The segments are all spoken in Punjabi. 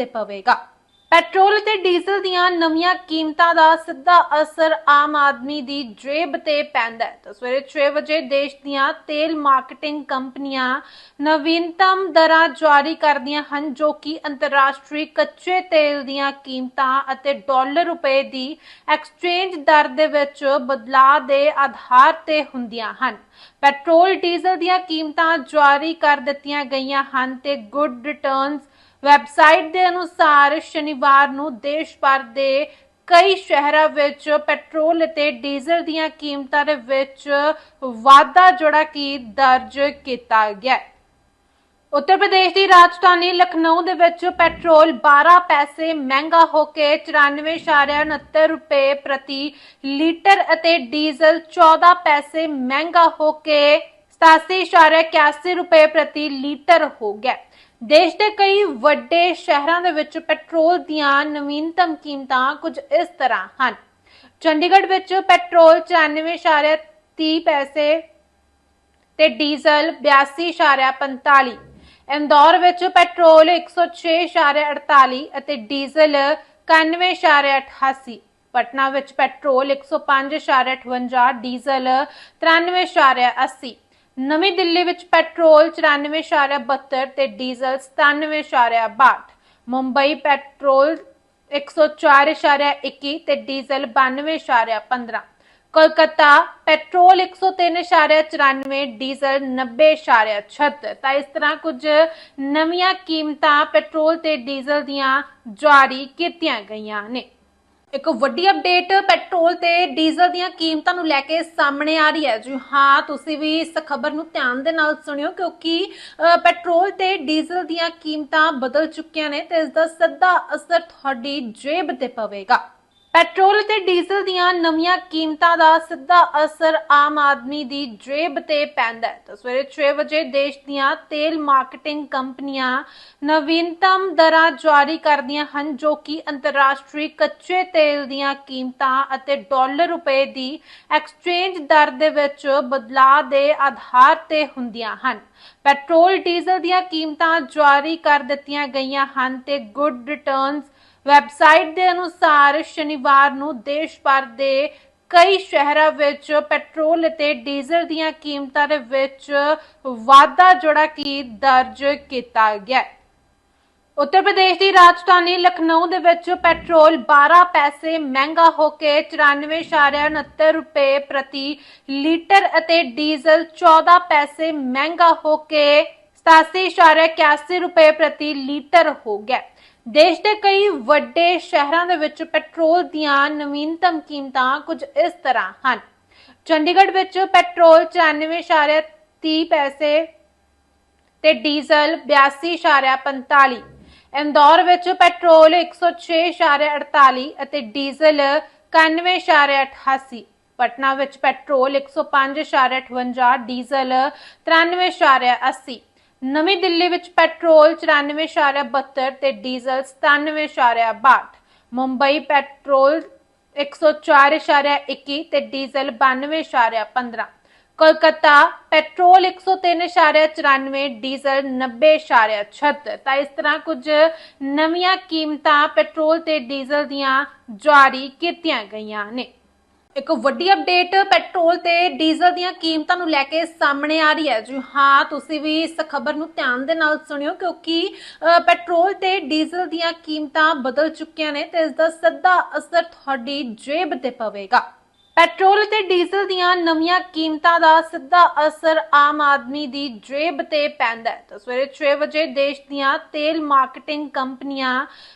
ਤੇ ਪਵੇਗਾ। ਪੈਟਰੋਲ ਤੇ ਡੀਜ਼ਲ ਦੀਆਂ ਨਵੀਆਂ ਕੀਮਤਾਂ ਦਾ ਸਿੱਧਾ ਅਸਰ ਆਮ ਆਦਮੀ ਦੀ ਜੇਬ ਤੇ ਪੈਂਦਾ ਹੈ। ਤਾਂ ਸਵੇਰੇ 6 ਵਜੇ ਦੇਸ਼ ਦੀਆਂ ਤੇਲ ਮਾਰਕੀਟਿੰਗ ਕੰਪਨੀਆਂ ਨਵੀਨਤਮ ਦਰਾਂ ਜਾਰੀ ਕਰਦੀਆਂ ਹਨ, ਜੋ ਕਿ ਅੰਤਰਰਾਸ਼ਟਰੀ ਕੱਚੇ ਤੇਲ ਦੀਆਂ ਕੀਮਤਾਂ ਅਤੇ ਡਾਲਰ ਰੁਪਏ ਦੀ ਐਕਸਚੇਂਜ ਦਰ ਦੇ ਵਿੱਚ ਬਦਲਾਅ ਦੇ ਆਧਾਰ ਤੇ ਹੁੰਦੀਆਂ ਹਨ। ਪੈਟਰੋਲ ਡੀਜ਼ਲ ਦੀਆਂ ਕੀਮਤਾਂ ਜਾਰੀ ਕਰ ਦਿੱਤੀਆਂ ਗਈਆਂ ਹਨ ਤੇ ਗੁੱਡ ਰਿਟਰਨਸ ਵੈਬਸਾਈਟ ਦੇ ਅਨੁਸਾਰ ਸ਼ਨੀਵਾਰ ਨੂੰ ਦੇਸ਼ ਭਰ ਦੇ ਕਈ ਸ਼ਹਿਰਾਂ ਵਿੱਚ ਪੈਟਰੋਲ ਅਤੇ ਡੀਜ਼ਲ ਦੀਆਂ ਕੀਮਤਾਂ ਦੇ ਵਿੱਚ ਵਾਧਾ ਜਿਹੜਾ ਕਿ ਦਰਜ ਕੀਤਾ ਗਿਆ ਹੈ। ਉੱਤਰ ਪ੍ਰਦੇਸ਼ ਦੀ ਰਾਜਧਾਨੀ ਲਖਨਊ ਦੇ ਵਿੱਚ ਪੈਟਰੋਲ 12 ਪੈਸੇ ਮਹਿੰਗਾ ਹੋ ਕੇ 94.69 ਰੁਪਏ ਪ੍ਰਤੀ ਲੀਟਰ ਅਤੇ ਡੀਜ਼ਲ 14 ਪੈਸੇ ਮਹਿੰਗਾ ਹੋ ਕੇ 87.81 ਰੁਪਏ ਪ੍ਰਤੀ ਲੀਟਰ ਹੋ ਗਿਆ ਦੇਸ਼ ਦੇ ਕਈ ਵੱਡੇ ਸ਼ਹਿਰਾਂ ਦੇ ਵਿੱਚ ਪੈਟਰੋਲ ਦੀਆਂ ਨਵੀਨਤਮ ਕੀਮਤਾਂ ਕੁਝ ਇਸ ਤਰ੍ਹਾਂ ਹਨ। ਚੰਡੀਗੜ੍ਹ ਵਿੱਚ ਪੈਟਰੋਲ 94.30 ਪੈਸੇ ਤੇ ਡੀਜ਼ਲ 82.45 ਇੰਦੌਰ ਵਿੱਚ ਪੈਟਰੋਲ 106.48 ਅਤੇ ਡੀਜ਼ਲ 91.88 ਪਟਨਾ ਵਿੱਚ ਪੈਟਰੋਲ 105.58 ਡੀਜ਼ਲ 93.80 ਨਵੀਂ ਦਿੱਲੀ ਵਿੱਚ ਪੈਟਰੋਲ 94.72 ਤੇ ਡੀਜ਼ਲ 97.62 ਮੁੰਬਈ ਪੈਟਰੋਲ 104.21 ਤੇ ਡੀਜ਼ਲ 92.15 ਕੋਲਕਾਤਾ ਪੈਟਰੋਲ 103.94 ਡੀਜ਼ਲ 90.76 ਤਾਂ ਇਸ ਤਰ੍ਹਾਂ ਕੁਝ ਨਵੀਆਂ ਕੀਮਤਾਂ ਪੈਟਰੋਲ ਤੇ ਡੀਜ਼ਲ ਦੀਆਂ ਜਾਰੀ ਕੀਤੀਆਂ ਗਈਆਂ ਨੇ। ਇੱਕ ਵੱਡੀ ਅਪਡੇਟ ਪੈਟਰੋਲ ਤੇ ਡੀਜ਼ਲ ਦੀਆਂ ਕੀਮਤਾਂ ਨੂੰ ਲੈ ਕੇ ਸਾਹਮਣੇ ਆ ਰਹੀ ਹੈ। ਜੀ ਹਾਂ, ਤੁਸੀਂ ਵੀ ਇਸ ਖਬਰ ਨੂੰ ਧਿਆਨ ਦੇ ਨਾਲ ਸੁਣਿਓ ਕਿਉਂਕਿ ਪੈਟਰੋਲ ਤੇ ਡੀਜ਼ਲ ਦੀਆਂ ਕੀਮਤਾਂ ਬਦਲ ਚੁੱਕੀਆਂ ਨੇ ਤੇ ਇਸ ਦਾ ਸਿੱਧਾ ਅਸਰ ਤੁਹਾਡੀ ਜੇਬ ਤੇ ਪਵੇਗਾ। ਪੈਟਰੋਲ ਤੇ ਡੀਜ਼ਲ ਦੀਆਂ ਨਵੀਆਂ ਕੀਮਤਾਂ ਦਾ ਸਿੱਧਾ ਅਸਰ ਆਮ ਆਦਮੀ ਦੀ ਜੇਬ ਤੇ ਪੈਂਦਾ ਹੈ। ਤਾਂ ਸਵੇਰੇ 6 ਵਜੇ ਦੇਸ਼ ਦੀਆਂ ਤੇਲ ਮਾਰਕੀਟਿੰਗ ਕੰਪਨੀਆਂ ਨਵੀਨਤਮ ਦਰਾਂ ਜਾਰੀ ਕਰਦੀਆਂ ਹਨ, ਜੋ ਕਿ ਅੰਤਰਰਾਸ਼ਟਰੀ ਕੱਚੇ ਤੇਲ ਦੀਆਂ ਕੀਮਤਾਂ ਅਤੇ ਡਾਲਰ ਰੁਪਏ ਦੀ ਐਕਸਚੇਂਜ ਦਰ ਦੇ ਵਿੱਚ ਬਦਲਾਅ ਦੇ ਆਧਾਰ ਤੇ ਹੁੰਦੀਆਂ ਹਨ। ਪੈਟਰੋਲ ਡੀਜ਼ਲ ਦੀਆਂ ਕੀਮਤਾਂ ਜਾਰੀ ਕਰ ਦਿੱਤੀਆਂ ਗਈਆਂ ਹਨ ਤੇ ਗੁੱਡ ਰਿਟਰਨਸ ਵੈਬਸਾਈਟ ਦੇ ਅਨੁਸਾਰ ਸ਼ਨੀਵਾਰ ਨੂੰ ਦੇਸ਼ ਭਰ ਦੇ ਕਈ ਸ਼ਹਿਰਾਂ ਵਿੱਚ ਪੈਟਰੋਲ ਅਤੇ ਡੀਜ਼ਲ ਦੀਆਂ ਕੀਮਤਾਂ ਦੇ ਵਿੱਚ ਵਾਧਾ ਜਿਹੜਾ ਕਿ ਦਰਜ ਕੀਤਾ ਗਿਆ ਉੱਤਰ ਪ੍ਰਦੇਸ਼ ਦੀ ਰਾਜਧਾਨੀ ਲਖਨਊ ਦੇ ਵਿੱਚ ਪੈਟਰੋਲ 12 ਪੈਸੇ ਮਹਿੰਗਾ ਹੋ ਕੇ 94.69 ਰੁਪਏ ਪ੍ਰਤੀ ਲੀਟਰ ਅਤੇ ਡੀਜ਼ਲ 14 ਪੈਸੇ ਮਹਿੰਗਾ ਹੋ ਕੇ 87.81 ਰੁਪਏ ਪ੍ਰਤੀ ਲੀਟਰ ਹੋ ਗਿਆ। ਦੇਸ਼ ਦੇ ਕਈ ਵੱਡੇ ਸ਼ਹਿਰਾਂ ਦੇ ਵਿੱਚ ਪੈਟਰੋਲ ਦੀਆਂ ਨਵੀਨਤਮ ਕੀਮਤਾਂ ਕੁਝ ਇਸ ਤਰ੍ਹਾਂ ਹਨ। ਚੰਡੀਗੜ੍ਹ ਵਿੱਚ ਪੈਟਰੋਲ 94.30 ਪੈਸੇ ਤੇ ਡੀਜ਼ਲ 82.45 ਇੰਦੌਰ ਵਿੱਚ ਪੈਟਰੋਲ 106.48 ਅਤੇ ਡੀਜ਼ਲ 91.88 ਪਟਨਾ ਵਿੱਚ ਪੈਟਰੋਲ 105.58 ਡੀਜ਼ਲ 93.80 ਨਵੀਂ ਦਿੱਲੀ ਵਿੱਚ ਪੈਟਰੋਲ 94.72 ਤੇ ਡੀਜ਼ਲ 97.62 ਮੁੰਬਈ ਪੈਟਰੋਲ 104.21 ਤੇ ਡੀਜ਼ਲ 92.15 ਕੋਲਕਾਤਾ ਪੈਟਰੋਲ 103.94 ਡੀਜ਼ਲ 90.76 ਤਾਂ ਇਸ ਤਰ੍ਹਾਂ ਕੁਝ ਨਵੀਆਂ ਕੀਮਤਾਂ ਪੈਟਰੋਲ ਤੇ ਡੀਜ਼ਲ ਦੀਆਂ ਜਾਰੀ ਕੀਤੀਆਂ ਗਈਆਂ ਨੇ। ਇੱਕ ਵੱਡੀ ਅਪਡੇਟ ਪੈਟਰੋਲ ਤੇ ਡੀਜ਼ਲ ਦੀਆਂ ਕੀਮਤਾਂ ਨੂੰ ਲੈ ਕੇ ਸਾਹਮਣੇ ਆ ਰਹੀ ਹੈ। ਜੀ ਹਾਂ, ਤੁਸੀਂ ਵੀ ਇਸ ਖਬਰ ਨੂੰ ਧਿਆਨ ਦੇ ਨਾਲ ਸੁਣਿਓ ਕਿਉਂਕਿ ਪੈਟਰੋਲ ਤੇ ਡੀਜ਼ਲ ਦੀਆਂ ਕੀਮਤਾਂ ਬਦਲ ਚੁੱਕੀਆਂ ਨੇ ਤੇ ਇਸ ਦਾ ਸਿੱਧਾ ਅਸਰ ਤੁਹਾਡੀ ਜੇਬ ਤੇ ਪਵੇਗਾ। ਪੈਟਰੋਲ ਤੇ ਡੀਜ਼ਲ ਦੀਆਂ ਨਵੀਆਂ ਕੀਮਤਾਂ ਦਾ ਸਿੱਧਾ ਅਸਰ ਆਮ ਆਦਮੀ ਦੀ ਜੇਬ ਤੇ ਪੈਂਦਾ ਹੈ। ਤਾਂ ਸਵੇਰੇ 6 ਵਜੇ ਦੇਸ਼ ਦੀਆਂ ਤੇਲ ਮਾਰਕੀਟਿੰਗ ਕੰਪਨੀਆਂ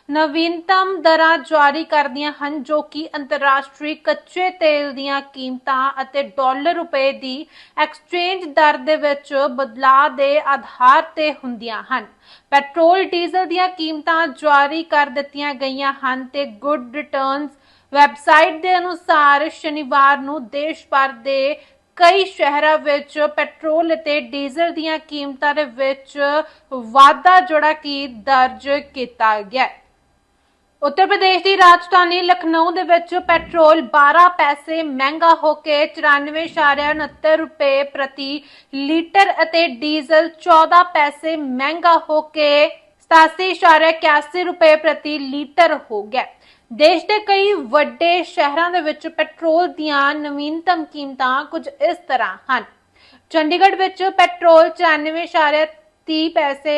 ਨਵੀਨਤਮ ਦਰਾਂ ਜਾਰੀ ਕਰਦੀਆਂ ਹਨ, ਜੋ ਕਿ ਅੰਤਰਰਾਸ਼ਟਰੀ ਕੱਚੇ ਤੇਲ ਦੀਆਂ ਕੀਮਤਾਂ ਅਤੇ ਡਾਲਰ ਰੁਪਏ ਦੀ ਐਕਸਚੇਂਜ ਦਰ ਦੇ ਵਿੱਚ ਬਦਲਾਅ ਦੇ ਆਧਾਰ ਤੇ ਹੁੰਦੀਆਂ ਹਨ। ਪੈਟਰੋਲ, ਡੀਜ਼ਲ ਦੀਆਂ ਕੀਮਤਾਂ ਜਾਰੀ ਕਰ ਦਿੱਤੀਆਂ ਗਈਆਂ ਹਨ ਤੇ ਗੁੱਡ ਰਿਟਰਨਸ ਵੈਬਸਾਈਟ ਦੇ ਅਨੁਸਾਰ ਸ਼ਨੀਵਾਰ ਨੂੰ ਦੇਸ਼ ਭਰ ਦੇ ਕਈ ਸ਼ਹਿਰਾਂ ਵਿੱਚ ਪੈਟਰੋਲ ਅਤੇ ਡੀਜ਼ਲ ਦੀਆਂ ਕੀਮਤਾਂ ਦੇ ਵਿੱਚ ਵਾਧਾ ਜਿਹੜਾ ਕਿ ਦਰਜ ਕੀਤਾ ਗਿਆ ਉੱਤਰ ਪ੍ਰਦੇਸ਼ ਦੀ ਰਾਜਧਾਨੀ ਲਖਨਊ ਦੇ ਵਿੱਚ ਪੈਟਰੋਲ 12 ਪੈਸੇ ਮਹਿੰਗਾ ਹੋ ਕੇ 94.69 ਰੁਪਏ ਪ੍ਰਤੀ ਲੀਟਰ ਅਤੇ ਡੀਜ਼ਲ 14 ਪੈਸੇ ਮਹਿੰਗਾ ਹੋ ਕੇ 87.81 ਰੁਪਏ ਪ੍ਰਤੀ ਲੀਟਰ ਹੋ ਗਿਆ ਦੇਸ਼ ਦੇ ਕਈ ਵੱਡੇ ਸ਼ਹਿਰਾਂ ਦੇ ਵਿੱਚ ਪੈਟਰੋਲ ਦੀਆਂ ਨਵੀਨਤਮ ਕੀਮਤਾਂ ਕੁਝ ਇਸ ਤਰ੍ਹਾਂ ਹਨ। ਚੰਡੀਗੜ੍ਹ ਵਿੱਚ ਪੈਟਰੋਲ 94.30 ਪੈਸੇ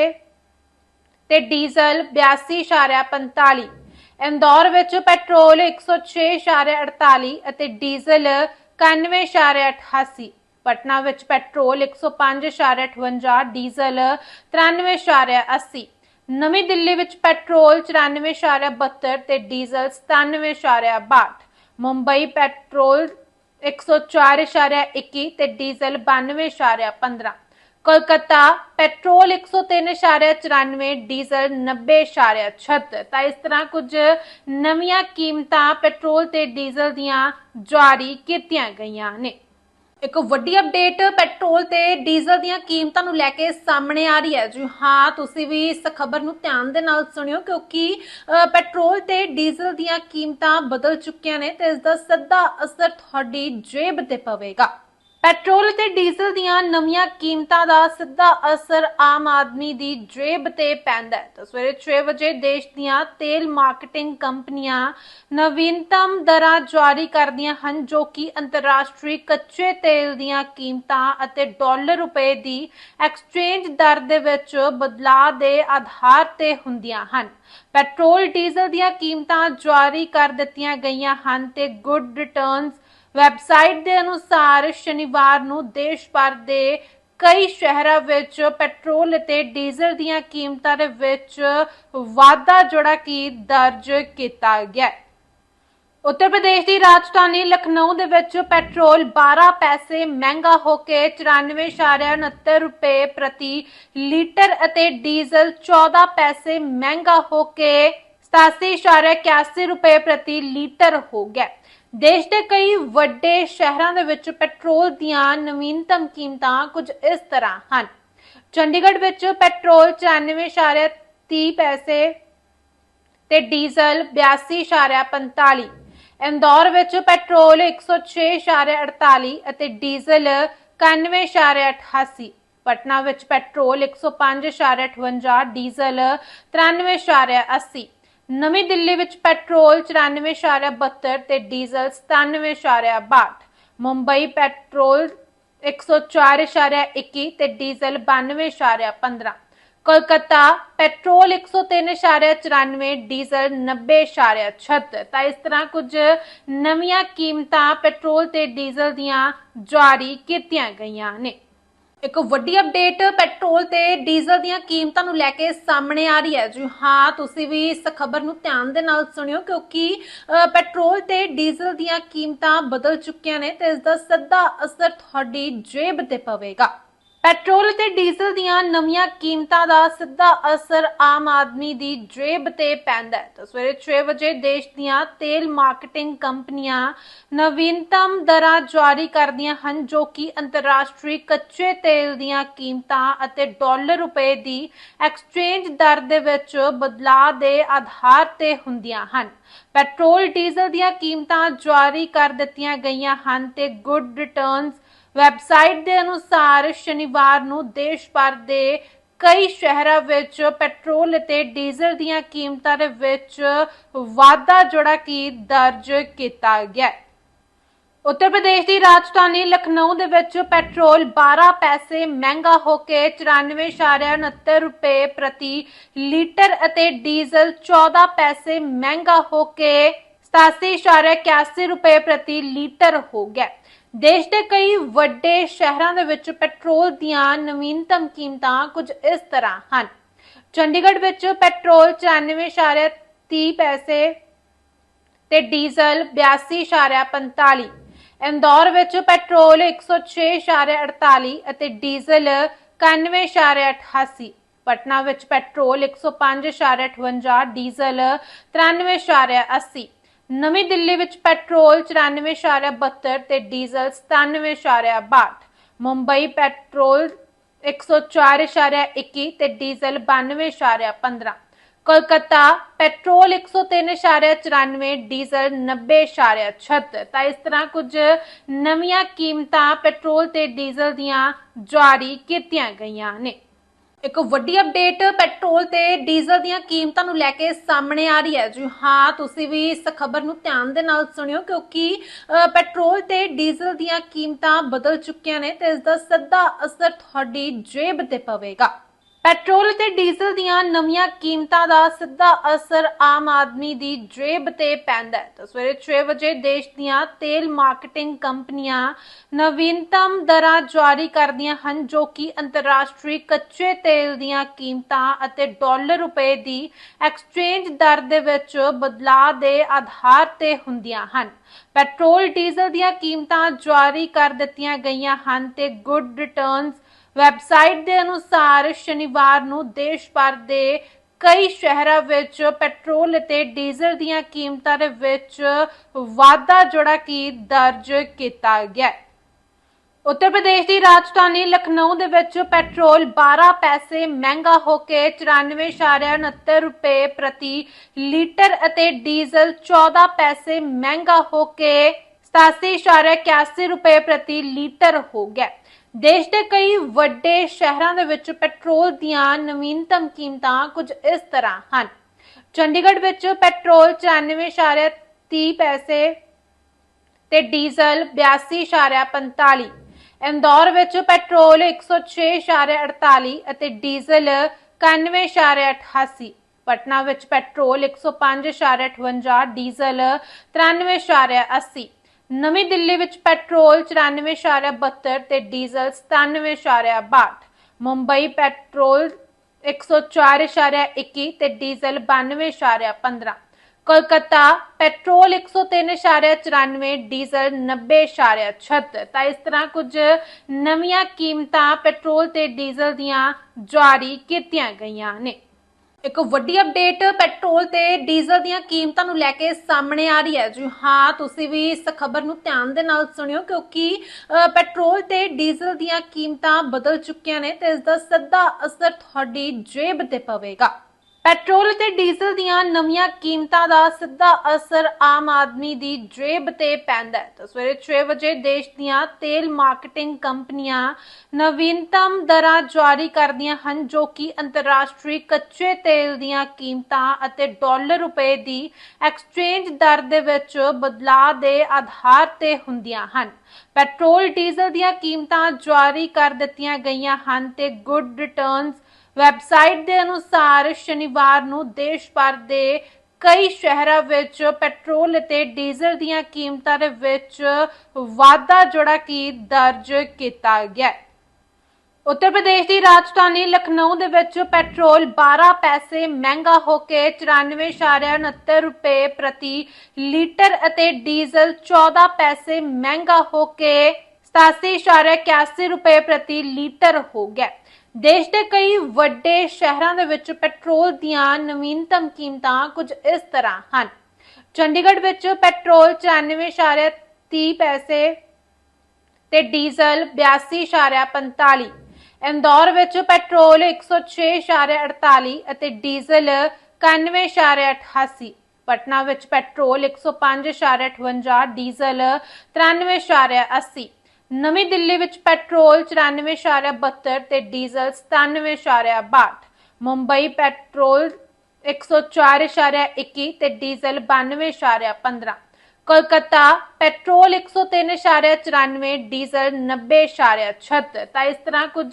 ਤੇ ਡੀਜ਼ਲ 82.45 ਇੰਦੌਰ ਵਿੱਚ ਪੈਟਰੋਲ 106.48 ਅਤੇ ਡੀਜ਼ਲ 91.88 ਪਟਨਾ ਵਿੱਚ ਪੈਟਰੋਲ 105.58 ਡੀਜ਼ਲ 93.80 ਨਵੀਂ ਦਿੱਲੀ ਵਿੱਚ ਪੈਟਰੋਲ 94.72 ਤੇ ਡੀਜ਼ਲ 97.62 ਮੁੰਬਈ ਪੈਟਰੋਲ 104.21 ਤੇ ਡੀਜ਼ਲ 92.15 ਕੋਲਕਾਤਾ ਪੈਟਰੋਲ 103.94 ਡੀਜ਼ਲ 90.76 ਤਾਂ ਇਸ ਤਰ੍ਹਾਂ ਕੁਝ ਨਵੀਆਂ ਕੀਮਤਾਂ ਪੈਟਰੋਲ ਤੇ ਡੀਜ਼ਲ ਦੀਆਂ ਜਾਰੀ ਕੀਤੀਆਂ ਗਈਆਂ ਨੇ। ਇੱਕ ਵੱਡੀ ਅਪਡੇਟ ਪੈਟਰੋਲ ਤੇ ਡੀਜ਼ਲ ਦੀਆਂ ਕੀਮਤਾਂ ਨੂੰ ਲੈ ਕੇ ਸਾਹਮਣੇ ਆ ਰਹੀ ਹੈ। ਜੀ ਹਾਂ, ਤੁਸੀਂ ਵੀ ਇਸ ਖਬਰ ਨੂੰ ਧਿਆਨ ਦੇ ਨਾਲ ਸੁਣਿਓ ਕਿਉਂਕਿ ਪੈਟਰੋਲ ਤੇ ਡੀਜ਼ਲ ਦੀਆਂ ਕੀਮਤਾਂ ਬਦਲ ਚੁੱਕੀਆਂ ਨੇ ਤੇ ਇਸ ਦਾ ਸਿੱਧਾ ਅਸਰ ਤੁਹਾਡੀ ਜੇਬ ਤੇ ਪਵੇਗਾ। ਪੈਟਰੋਲ ਤੇ ਡੀਜ਼ਲ ਦੀਆਂ ਨਵੀਆਂ ਕੀਮਤਾਂ ਦਾ ਸਿੱਧਾ ਅਸਰ ਆਮ ਆਦਮੀ ਦੀ ਜੇਬ ਤੇ ਪੈਂਦਾ ਹੈ। ਤਾਂ ਸਵੇਰੇ 6 ਵਜੇ ਦੇਸ਼ ਦੀਆਂ ਤੇਲ ਮਾਰਕੀਟਿੰਗ ਕੰਪਨੀਆਂ ਨਵੀਨਤਮ ਦਰਾਂ ਜਾਰੀ ਕਰਦੀਆਂ ਹਨ, ਜੋ ਕਿ ਅੰਤਰਰਾਸ਼ਟਰੀ ਕੱਚੇ ਤੇਲ ਦੀਆਂ ਕੀਮਤਾਂ ਅਤੇ ਡਾਲਰ ਰੁਪਏ ਦੀ ਐਕਸਚੇਂਜ ਦਰ ਦੇ ਵਿੱਚ ਬਦਲਾਅ ਦੇ ਆਧਾਰ ਤੇ ਹੁੰਦੀਆਂ ਹਨ। ਪੈਟਰੋਲ ਡੀਜ਼ਲ ਦੀਆਂ ਕੀਮਤਾਂ ਜਾਰੀ ਕਰ ਦਿੱਤੀਆਂ ਗਈਆਂ ਹਨ ਤੇ ਗੁੱਡ ਰਿਟਰਨਸ ਵੈਬਸਾਈਟ ਦੇ ਅਨੁਸਾਰ ਸ਼ਨੀਵਾਰ ਨੂੰ ਦੇਸ਼ ਭਰ ਦੇ ਕਈ ਸ਼ਹਿਰਾਂ ਵਿੱਚ ਪੈਟਰੋਲ ਅਤੇ ਡੀਜ਼ਲ ਦੀਆਂ ਕੀਮਤਾਂ ਦੇ ਵਿੱਚ ਵਾਧਾ ਜਿਹੜਾ ਕਿ ਦਰਜ ਕੀਤਾ ਗਿਆ ਹੈ। ਉੱਤਰ ਪ੍ਰਦੇਸ਼ ਦੀ ਰਾਜਧਾਨੀ ਲਖਨਊ ਦੇ ਵਿੱਚ ਪੈਟਰੋਲ 12 ਪੈਸੇ ਮਹਿੰਗਾ ਹੋ ਕੇ 94.69 ਰੁਪਏ ਪ੍ਰਤੀ ਲੀਟਰ ਅਤੇ ਡੀਜ਼ਲ 14 ਪੈਸੇ ਮਹਿੰਗਾ ਹੋ ਕੇ 87.81 ਰੁਪਏ ਪ੍ਰਤੀ ਲੀਟਰ ਹੋ ਗਿਆ। ਦੇਸ਼ ਦੇ ਕਈ ਵੱਡੇ ਸ਼ਹਿਰਾਂ ਦੇ ਵਿੱਚ ਪੈਟਰੋਲ ਦੀਆਂ ਨਵੀਨਤਮ ਕੀਮਤਾਂ ਕੁਝ ਇਸ ਤਰ੍ਹਾਂ ਹਨ। ਚੰਡੀਗੜ੍ਹ ਵਿੱਚ ਪੈਟਰੋਲ 94.30 ਪੈਸੇ ਤੇ ਡੀਜ਼ਲ 82.45 ਇੰਦੌਰ ਵਿੱਚ ਪੈਟਰੋਲ 106.48 ਅਤੇ ਡੀਜ਼ਲ 91.88 ਪਟਨਾ ਵਿੱਚ ਪੈਟਰੋਲ 105.58 ਡੀਜ਼ਲ 93.80 ਨਵੀਂ ਦਿੱਲੀ ਵਿੱਚ ਪੈਟਰੋਲ 94.72 ਤੇ ਡੀਜ਼ਲ 97.62 ਮੁੰਬਈ ਪੈਟਰੋਲ 104.21 ਤੇ ਡੀਜ਼ਲ 92.15 ਕੋਲਕਾਤਾ ਪੈਟਰੋਲ 103.94 ਡੀਜ਼ਲ 90.76 ਤਾਂ ਇਸ ਤਰ੍ਹਾਂ ਕੁਝ ਨਵੀਆਂ ਕੀਮਤਾਂ ਪੈਟਰੋਲ ਤੇ ਡੀਜ਼ਲ ਦੀਆਂ ਜਾਰੀ ਕੀਤੀਆਂ ਗਈਆਂ ਨੇ। ਇੱਕ ਵੱਡੀ ਅਪਡੇਟ ਪੈਟਰੋਲ ਤੇ ਡੀਜ਼ਲ ਦੀਆਂ ਕੀਮਤਾਂ ਨੂੰ ਲੈ ਕੇ ਸਾਹਮਣੇ ਆ ਰਹੀ ਹੈ। ਜੀ ਹਾਂ, ਤੁਸੀਂ ਵੀ ਇਸ ਖਬਰ ਨੂੰ ਧਿਆਨ ਦੇ ਨਾਲ ਸੁਣਿਓ ਕਿਉਂਕਿ ਪੈਟਰੋਲ ਤੇ ਡੀਜ਼ਲ ਦੀਆਂ ਕੀਮਤਾਂ ਬਦਲ ਚੁੱਕੀਆਂ ਨੇ ਤੇ ਇਸ ਦਾ ਸਿੱਧਾ ਅਸਰ ਤੁਹਾਡੀ ਜੇਬ ਤੇ ਪਵੇਗਾ। ਪੈਟਰੋਲ ਅਤੇ ਡੀਜ਼ਲ ਦੀਆਂ ਨਵੀਆਂ ਕੀਮਤਾਂ ਦਾ ਸਿੱਧਾ ਅਸਰ ਆਮ ਆਦਮੀ ਦੀ ਜੇਬ ਤੇ ਪੈਂਦਾ ਹੈ। ਤਾਂ ਸਵੇਰੇ 6 ਵਜੇ ਦੇਸ਼ ਦੀਆਂ ਤੇਲ ਮਾਰਕੀਟਿੰਗ ਕੰਪਨੀਆਂ ਨਵੀਨਤਮ ਦਰਾਂ ਜਾਰੀ ਕਰਦੀਆਂ ਹਨ, ਜੋ ਕਿ ਅੰਤਰਰਾਸ਼ਟਰੀ ਕੱਚੇ ਤੇਲ ਦੀਆਂ ਕੀਮਤਾਂ ਅਤੇ ਡਾਲਰ ਰੁਪਏ ਦੀ ਐਕਸਚੇਂਜ ਦਰ ਦੇ ਵਿੱਚ ਬਦਲਾਅ ਦੇ ਆਧਾਰ ਤੇ ਹੁੰਦੀਆਂ ਹਨ। ਪੈਟਰੋਲ ਡੀਜ਼ਲ ਦੀਆਂ ਕੀਮਤਾਂ ਜਾਰੀ ਕਰ ਦਿੱਤੀਆਂ ਗਈਆਂ ਹਨ ਤੇ ਗੁੱਡ ਰਿਟਰਨਸ ਵੈਬਸਾਈਟ ਦੇ ਅਨੁਸਾਰ ਸ਼ਨੀਵਾਰ ਨੂੰ ਦੇਸ਼ ਭਰ ਦੇ ਕਈ ਸ਼ਹਿਰਾਂ ਵਿੱਚ ਪੈਟਰੋਲ ਅਤੇ ਡੀਜ਼ਲ ਦੀਆਂ ਕੀਮਤਾਂ ਦੇ ਵਿੱਚ ਵਾਧਾ ਜਿਹੜਾ ਕਿ ਦਰਜ ਕੀਤਾ ਗਿਆ ਹੈ। ਉੱਤਰ ਪ੍ਰਦੇਸ਼ ਦੀ ਰਾਜਧਾਨੀ ਲਖਨਊ ਦੇ ਵਿੱਚ ਪੈਟਰੋਲ 12 ਪੈਸੇ ਮਹਿੰਗਾ ਹੋ ਕੇ 94.69 ਰੁਪਏ ਪ੍ਰਤੀ ਲੀਟਰ ਅਤੇ ਡੀਜ਼ਲ 14 ਪੈਸੇ ਮਹਿੰਗਾ ਹੋ ਕੇ 87.81 ਰੁਪਏ ਪ੍ਰਤੀ ਲੀਟਰ ਹੋ ਗਿਆ ਦੇਸ਼ ਦੇ ਕਈ ਵੱਡੇ ਸ਼ਹਿਰਾਂ ਦੇ ਵਿੱਚ ਪੈਟਰੋਲ ਦੀਆਂ ਨਵੀਨਤਮ ਕੀਮਤਾਂ ਕੁਝ ਇਸ ਤਰ੍ਹਾਂ ਹਨ। ਚੰਡੀਗੜ੍ਹ ਵਿੱਚ ਪੈਟਰੋਲ 94.30 ਪੈਸੇ ਤੇ ਡੀਜ਼ਲ 82.45 ਇੰਦੌਰ ਵਿੱਚ ਪੈਟਰੋਲ 106.48 ਅਤੇ ਡੀਜ਼ਲ 91.88 ਪਟਨਾ ਵਿੱਚ ਪੈਟਰੋਲ 105.58 ਡੀਜ਼ਲ 93.80 ਨਵੀਂ ਦਿੱਲੀ ਵਿੱਚ ਪੈਟਰੋਲ 94.72 ਤੇ ਡੀਜ਼ਲ 97.62 ਮੁੰਬਈ ਪੈਟਰੋਲ 104.21 ਤੇ ਡੀਜ਼ਲ 92.15 ਕੋਲਕਾਤਾ ਪੈਟਰੋਲ 103.94 ਡੀਜ਼ਲ 90.76 ਤਾਂ ਇਸ ਤਰ੍ਹਾਂ ਕੁਝ ਨਵੀਆਂ ਕੀਮਤਾਂ ਪੈਟਰੋਲ ਤੇ ਡੀਜ਼ਲ ਦੀਆਂ ਜਾਰੀ ਕੀਤੀਆਂ ਗਈਆਂ ਨੇ। ਇੱਕ ਵੱਡੀ ਅਪਡੇਟ ਪੈਟਰੋਲ ਤੇ ਡੀਜ਼ਲ ਦੀਆਂ ਕੀਮਤਾਂ ਨੂੰ ਲੈ ਕੇ ਸਾਹਮਣੇ ਆ ਰਹੀ ਹੈ। ਜੀ ਹਾਂ, ਤੁਸੀਂ ਵੀ ਇਸ ਖਬਰ ਨੂੰ ਧਿਆਨ ਦੇ ਨਾਲ ਸੁਣਿਓ ਕਿਉਂਕਿ ਪੈਟਰੋਲ ਤੇ ਡੀਜ਼ਲ ਦੀਆਂ ਕੀਮਤਾਂ ਬਦਲ ਚੁੱਕੀਆਂ ਨੇ ਤੇ ਇਸ ਦਾ ਸਿੱਧਾ ਅਸਰ ਤੁਹਾਡੀ ਜੇਬ ਤੇ ਪਵੇਗਾ। ਪੈਟਰੋਲ ਤੇ ਡੀਜ਼ਲ ਦੀਆਂ ਨਵੀਆਂ ਕੀਮਤਾਂ ਦਾ ਸਿੱਧਾ ਅਸਰ ਆਮ ਆਦਮੀ ਦੀ ਜੇਬ ਤੇ ਪੈਂਦਾ ਹੈ। ਤਾਂ ਸਵੇਰੇ 6 ਵਜੇ ਦੇਸ਼ ਦੀਆਂ ਤੇਲ ਮਾਰਕੀਟਿੰਗ ਕੰਪਨੀਆਂ ਨਵੀਨਤਮ ਦਰਾਂ ਜਾਰੀ ਕਰਦੀਆਂ ਹਨ, ਜੋ ਕਿ ਅੰਤਰਰਾਸ਼ਟਰੀ ਕੱਚੇ ਤੇਲ ਦੀਆਂ ਕੀਮਤਾਂ ਅਤੇ ਡਾਲਰ ਰੁਪਏ ਦੀ ਐਕਸਚੇਂਜ ਦਰ ਦੇ ਵਿੱਚ ਬਦਲਾਅ ਦੇ ਆਧਾਰ ਤੇ ਹੁੰਦੀਆਂ ਹਨ। ਪੈਟਰੋਲ ਡੀਜ਼ਲ ਦੀਆਂ ਕੀਮਤਾਂ ਜਾਰੀ ਕਰ ਦਿੱਤੀਆਂ ਗਈਆਂ ਹਨ ਤੇ ਗੁੱਡ ਰਿਟਰਨਸ ਵੈਬਸਾਈਟ ਦੇ ਅਨੁਸਾਰ ਸ਼ਨੀਵਾਰ ਨੂੰ ਦੇਸ਼ ਭਰ ਦੇ ਕਈ ਸ਼ਹਿਰਾਂ ਵਿੱਚ ਪੈਟਰੋਲ ਅਤੇ ਡੀਜ਼ਲ ਦੀਆਂ ਕੀਮਤਾਂ ਦੇ ਵਿੱਚ ਵਾਧਾ ਜਿਹੜਾ ਕਿ ਦਰਜ ਕੀਤਾ ਗਿਆ ਉੱਤਰ ਪ੍ਰਦੇਸ਼ ਦੀ ਰਾਜਧਾਨੀ ਲਖਨਊ ਦੇ ਵਿੱਚ ਪੈਟਰੋਲ 12 ਪੈਸੇ ਮਹਿੰਗਾ ਹੋ ਕੇ 94.69 ਰੁਪਏ ਪ੍ਰਤੀ ਲੀਟਰ ਅਤੇ ਡੀਜ਼ਲ 14 ਪੈਸੇ ਮਹਿੰਗਾ ਹੋ ਕੇ 87.81 ਰੁਪਏ ਪ੍ਰਤੀ ਲੀਟਰ ਹੋ ਗਿਆ ਦੇਸ਼ ਦੇ ਕਈ ਵੱਡੇ ਸ਼ਹਿਰਾਂ ਦੇ ਵਿੱਚ ਪੈਟਰੋਲ ਦੀਆਂ ਨਵੀਨਤਮ ਕੀਮਤਾਂ ਕੁਝ ਇਸ ਤਰ੍ਹਾਂ ਹਨ। ਚੰਡੀਗੜ੍ਹ ਵਿੱਚ ਪੈਟਰੋਲ 94.30 ਪੈਸੇ ਤੇ ਡੀਜ਼ਲ 82.45 ਇੰਦੌਰ ਵਿੱਚ ਪੈਟਰੋਲ 106.48 ਅਤੇ ਡੀਜ਼ਲ 91.88 ਪਟਨਾ ਵਿੱਚ ਪੈਟਰੋਲ 105.58 ਡੀਜ਼ਲ 93.80 ਨਵੀਂ ਦਿੱਲੀ ਵਿੱਚ ਪੈਟਰੋਲ 94.72 ਤੇ ਡੀਜ਼ਲ 97.62 ਮੁੰਬਈ ਪੈਟਰੋਲ 104.21 ਤੇ ਡੀਜ਼ਲ 92.15 ਕੋਲਕਾਤਾ ਪੈਟਰੋਲ 103.94 ਡੀਜ਼ਲ 90.76 ਤਾਂ ਇਸ ਤਰ੍ਹਾਂ ਕੁਝ ਨਵੀਆਂ ਕੀਮਤਾਂ ਪੈਟਰੋਲ ਤੇ ਡੀਜ਼ਲ ਦੀਆਂ ਜਾਰੀ ਕੀਤੀਆਂ ਗਈਆਂ ਨੇ। ਇੱਕ ਵੱਡੀ ਅਪਡੇਟ ਪੈਟਰੋਲ ਤੇ ਡੀਜ਼ਲ ਦੀਆਂ ਕੀਮਤਾਂ ਨੂੰ ਲੈ ਕੇ ਸਾਹਮਣੇ ਆ ਰਹੀ ਹੈ। ਜੀ ਹਾਂ, ਤੁਸੀਂ ਵੀ ਇਸ ਖਬਰ ਨੂੰ ਧਿਆਨ ਦੇ ਨਾਲ ਸੁਣਿਓ, ਕਿਉਂਕਿ ਪੈਟਰੋਲ ਤੇ ਡੀਜ਼ਲ ਦੀਆਂ ਕੀਮਤਾਂ ਬਦਲ ਚੁੱਕੀਆਂ ਨੇ ਤੇ ਇਸ ਦਾ ਸਿੱਧਾ ਅਸਰ ਤੁਹਾਡੀ ਜੇਬ ਤੇ ਪਵੇਗਾ। ਪੈਟਰੋਲ ਅਤੇ ਡੀਜ਼ਲ ਦੀਆਂ ਨਵੀਆਂ ਕੀਮਤਾਂ ਦਾ ਸਿੱਧਾ ਅਸਰ ਆਮ ਆਦਮੀ ਦੀ ਜੇਬ ਤੇ ਪੈਂਦਾ ਹੈ। ਤਾਂ ਸਵੇਰੇ 6 ਵਜੇ ਦੇਸ਼ ਦੀਆਂ ਤੇਲ ਮਾਰਕੀਟਿੰਗ ਕੰਪਨੀਆਂ ਨਵੀਨਤਮ ਦਰਾਂ ਜਾਰੀ ਕਰਦੀਆਂ ਹਨ, ਜੋ ਕਿ ਅੰਤਰਰਾਸ਼ਟਰੀ ਕੱਚੇ ਤੇਲ ਦੀਆਂ ਕੀਮਤਾਂ ਅਤੇ ਡਾਲਰ ਰੁਪਏ ਦੀ ਐਕਸਚੇਂਜ ਦਰ ਦੇ ਵਿੱਚ ਬਦਲਾਅ ਦੇ ਆਧਾਰ ਤੇ ਹੁੰਦੀਆਂ ਹਨ। ਪੈਟਰੋਲ ਡੀਜ਼ਲ ਦੀਆਂ ਕੀਮਤਾਂ ਜਾਰੀ ਕਰ ਦਿੱਤੀਆਂ ਗਈਆਂ ਹਨ ਤੇ ਗੁੱਡ ਰਿਟਰਨਸ ਵੈਬਸਾਈਟ ਦੇ ਅਨੁਸਾਰ ਸ਼ਨੀਵਾਰ ਨੂੰ ਦੇਸ਼ ਭਰ ਦੇ ਕਈ ਸ਼ਹਿਰਾਂ ਵਿੱਚ ਪੈਟਰੋਲ ਅਤੇ ਡੀਜ਼ਲ ਦੀਆਂ ਕੀਮਤਾਂ ਦੇ ਵਿੱਚ ਵਾਧਾ ਜਿਹੜਾ ਕਿ ਦਰਜ ਕੀਤਾ ਗਿਆ ਹੈ। ਉੱਤਰ ਪ੍ਰਦੇਸ਼ ਦੀ ਰਾਜਧਾਨੀ ਲਖਨਊ ਦੇ ਵਿੱਚ ਪੈਟਰੋਲ 12 ਪੈਸੇ ਮਹਿੰਗਾ ਹੋ ਕੇ 94.69 ਰੁਪਏ ਪ੍ਰਤੀ ਲੀਟਰ ਅਤੇ ਡੀਜ਼ਲ 14 ਪੈਸੇ ਮਹਿੰਗਾ ਹੋ ਕੇ 87.81 ਰੁਪਏ ਪ੍ਰਤੀ ਲੀਟਰ ਹੋ ਗਿਆ ਦੇਸ਼ ਦੇ ਕਈ ਵੱਡੇ ਸ਼ਹਿਰਾਂ ਦੇ ਵਿੱਚ ਪੈਟਰੋਲ ਦੀਆਂ ਨਵੀਨਤਮ ਕੀਮਤਾਂ ਕੁਝ ਇਸ ਤਰ੍ਹਾਂ ਹਨ। ਚੰਡੀਗੜ੍ਹ ਵਿੱਚ ਪੈਟਰੋਲ 94.30 ਪੈਸੇ ਤੇ ਡੀਜ਼ਲ 82.45 ਇੰਦੌਰ ਵਿੱਚ ਪੈਟਰੋਲ 106.48 ਅਤੇ ਡੀਜ਼ਲ 91.88 ਪਟਨਾ ਵਿੱਚ ਪੈਟਰੋਲ 105.58 ਡੀਜ਼ਲ 93.80 ਨਵੀਂ ਦਿੱਲੀ ਵਿੱਚ ਪੈਟਰੋਲ 94.72 ਤੇ ਡੀਜ਼ਲ 97.62 ਮੁੰਬਈ ਪੈਟਰੋਲ 104.21 ਤੇ ਡੀਜ਼ਲ 92.15 ਕੋਲਕਾਤਾ ਪੈਟਰੋਲ 103.94 ਡੀਜ਼ਲ 90.76 ਤਾਂ ਇਸ ਤਰ੍ਹਾਂ ਕੁਝ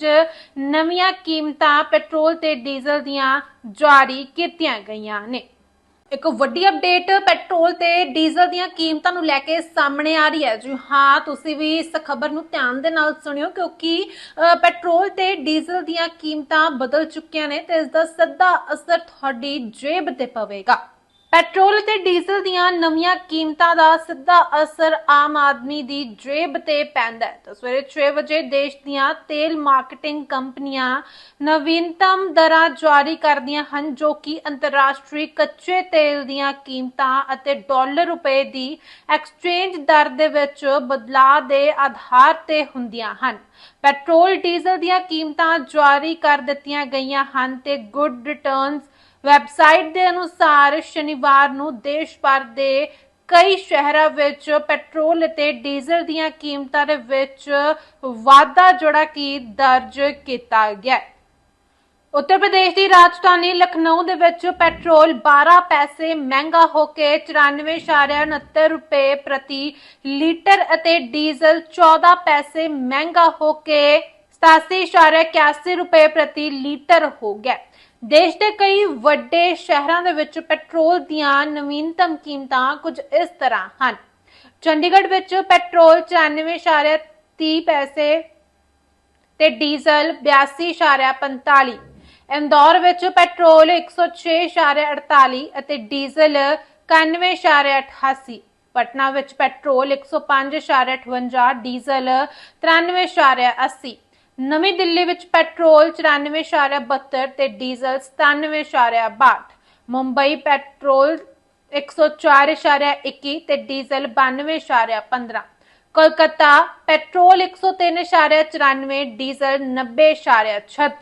ਨਵੀਆਂ ਕੀਮਤਾਂ ਪੈਟਰੋਲ ਤੇ ਡੀਜ਼ਲ ਦੀਆਂ ਜਾਰੀ ਕੀਤੀਆਂ ਗਈਆਂ ਨੇ। ਇੱਕ ਵੱਡੀ ਅਪਡੇਟ ਪੈਟਰੋਲ ਤੇ ਡੀਜ਼ਲ ਦੀਆਂ ਕੀਮਤਾਂ ਨੂੰ ਲੈ ਕੇ ਸਾਹਮਣੇ ਆ ਰਹੀ ਹੈ। ਜੀ ਹਾਂ, ਤੁਸੀਂ ਵੀ ਇਸ ਖਬਰ ਨੂੰ ਧਿਆਨ ਦੇ ਨਾਲ ਸੁਣਿਓ ਕਿਉਂਕਿ ਪੈਟਰੋਲ ਤੇ ਡੀਜ਼ਲ ਦੀਆਂ ਕੀਮਤਾਂ ਬਦਲ ਚੁੱਕੀਆਂ ਨੇ ਤੇ ਇਸ ਦਾ ਸਿੱਧਾ ਅਸਰ ਤੁਹਾਡੀ ਜੇਬ ਤੇ ਪਵੇਗਾ। ਪੈਟਰੋਲ ਤੇ ਡੀਜ਼ਲ ਦੀਆਂ ਨਵੀਆਂ ਕੀਮਤਾਂ ਦਾ ਸਿੱਧਾ ਅਸਰ ਆਮ ਆਦਮੀ ਦੀ ਜੇਬ ਤੇ ਪੈਂਦਾ ਹੈ। ਤਾਂ ਸਵੇਰੇ 6 ਵਜੇ ਦੇਸ਼ ਦੀਆਂ ਤੇਲ ਮਾਰਕੀਟਿੰਗ ਕੰਪਨੀਆਂ ਨਵੀਨਤਮ ਦਰਾਂ ਜਾਰੀ ਕਰਦੀਆਂ ਹਨ, ਜੋ ਕਿ ਅੰਤਰਰਾਸ਼ਟਰੀ ਕੱਚੇ ਤੇਲ ਦੀਆਂ ਕੀਮਤਾਂ ਅਤੇ ਡਾਲਰ ਰੁਪਏ ਦੀ ਐਕਸਚੇਂਜ ਦਰ ਦੇ ਵਿੱਚ ਬਦਲਾਅ ਦੇ ਆਧਾਰ ਤੇ ਹੁੰਦੀਆਂ ਹਨ। ਪੈਟਰੋਲ ਡੀਜ਼ਲ ਦੀਆਂ ਕੀਮਤਾਂ ਜਾਰੀ ਕਰ ਦਿੱਤੀਆਂ ਗਈਆਂ ਹਨ ਤੇ ਗੁੱਡ ਰਿਟਰਨਸ ਵੈਬਸਾਈਟ ਦੇ ਅਨੁਸਾਰ ਸ਼ਨੀਵਾਰ ਨੂੰ ਦੇਸ਼ ਭਰ ਦੇ ਕਈ ਸ਼ਹਿਰਾਂ ਵਿੱਚ ਪੈਟਰੋਲ ਅਤੇ ਡੀਜ਼ਲ ਦੀਆਂ ਕੀਮਤਾਂ ਦੇ ਵਿੱਚ ਵਾਧਾ ਜਿਹੜਾ ਕਿ ਦਰਜ ਕੀਤਾ ਗਿਆ ਹੈ। ਉੱਤਰ ਪ੍ਰਦੇਸ਼ ਦੀ ਰਾਜਧਾਨੀ ਲਖਨਊ ਦੇ ਵਿੱਚ ਪੈਟਰੋਲ 12 ਪੈਸੇ ਮਹਿੰਗਾ ਹੋ ਕੇ 94.69 ਰੁਪਏ ਪ੍ਰਤੀ ਲੀਟਰ ਅਤੇ ਡੀਜ਼ਲ 14 ਪੈਸੇ ਮਹਿੰਗਾ ਹੋ ਕੇ 87.81 ਰੁਪਏ ਪ੍ਰਤੀ ਲੀਟਰ ਹੋ ਗਿਆ ਦੇਸ਼ ਦੇ ਕਈ ਵੱਡੇ ਸ਼ਹਿਰਾਂ ਦੇ ਵਿੱਚ ਪੈਟਰੋਲ ਦੀਆਂ ਨਵੀਨਤਮ ਕੀਮਤਾਂ ਕੁਝ ਇਸ ਤਰ੍ਹਾਂ ਹਨ। ਚੰਡੀਗੜ੍ਹ ਵਿੱਚ ਪੈਟਰੋਲ 94.30 ਪੈਸੇ ਤੇ ਡੀਜ਼ਲ 82.45 ਇੰਦੌਰ ਵਿੱਚ ਪੈਟਰੋਲ 106.48 ਅਤੇ ਡੀਜ਼ਲ 91.88 ਪਟਨਾ ਵਿੱਚ ਪੈਟਰੋਲ 105.58 ਡੀਜ਼ਲ 93.80 ਨਵੀਂ ਦਿੱਲੀ ਵਿੱਚ ਪੈਟਰੋਲ 94.72 ਤੇ ਡੀਜ਼ਲ 97.62 ਮੁੰਬਈ ਪੈਟਰੋਲ 104.21 ਤੇ ਡੀਜ਼ਲ 92.15 ਕੋਲਕਾਤਾ ਪੈਟਰੋਲ 103.94 ਡੀਜ਼ਲ 90.36